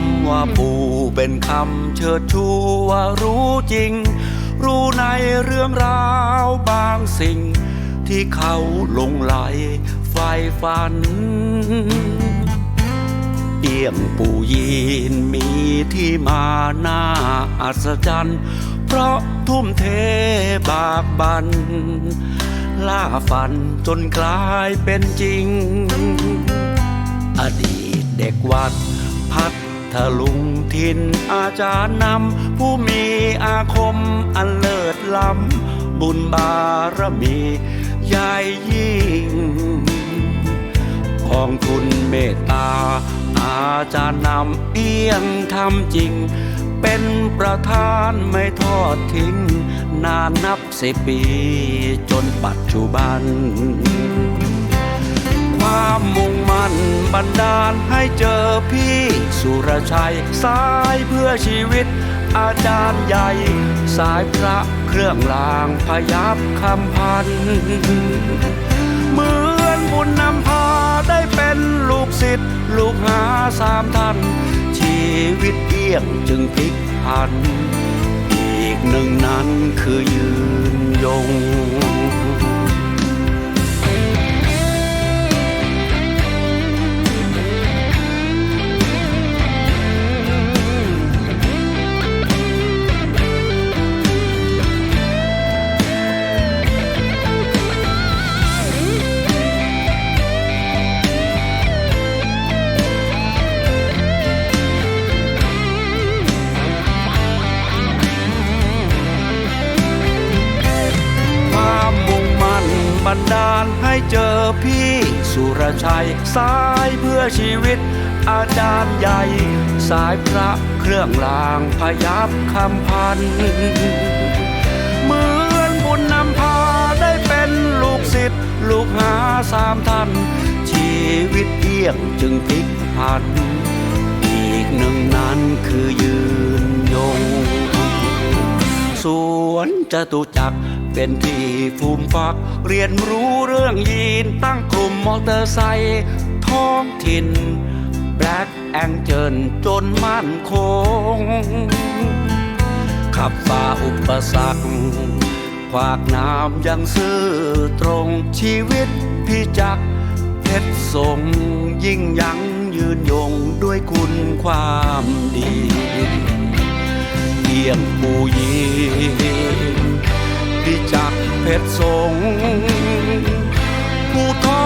ำว่าปู่เป็นคำเชิดชูว่ารู้จริง รู้ในเรื่องราวบางสิ่ง ที่เขาหลงไหลไฟฝัน เอี่ยมปู่ยีนมีที่มาหน้าอัศจรรย์ เพราะทุ่มเทบากบัน ล่าฝันจนกลายเป็นจริง อดีตเด็กวัด พัทลุงทินอาจารย์นำ ผู้มีอาคมอันเลิศล้ำ บุญบารมีใหญ่ยิ่งกองทุนเมตตา อาจารย์นำเอียงทำจริง เป็นประธานไม่ทอดทิ้ง นานนับสิบปีจนปัจจุบัน ความมุ่งมั่นบันดาลให้เจอพี่ สุรชัยสายเพื่อชีวิต อาจารย์ใหญ่ สายพระเครื่องรางพยับคำพัน เหมือนบุญนำพาได้เป็นลูกศิษย์ลูกหาสามท่านชีวิตเอี่ยงจึงพลิกผัน อีกหนึ่งนั้นคือ บันดาลให้เจอพี่สุรชัย สายเพื่อชีวิต อาจารย์ใหญ่ สายพระเครื่องรางพยับคำพัน เหมือนบุญนำพาได้เป็นลูกศิษย์ลูกหาสามท่าน ชีวิตเอี่ยงจึงพลิกผัน อีกหนึ่งนั้นคือยืนยง สวนจตุจักร เป็นที่ฟูมฟัก เรียนรู้เรื่องยีนตั้งกลุ่มมอเตอร์ไซค์ท้องถิ่นแบล็กแองเจิลจนมั่นคง ขับฝ่าอุปสรรคขวากน้ำยังซื่อตรงชีวิตพี่จักเพชรสงยิ่งยังยืนยงด้วยคุณความดีเยี่ยมปูยี พี่จักเพชรสงผู้ทอ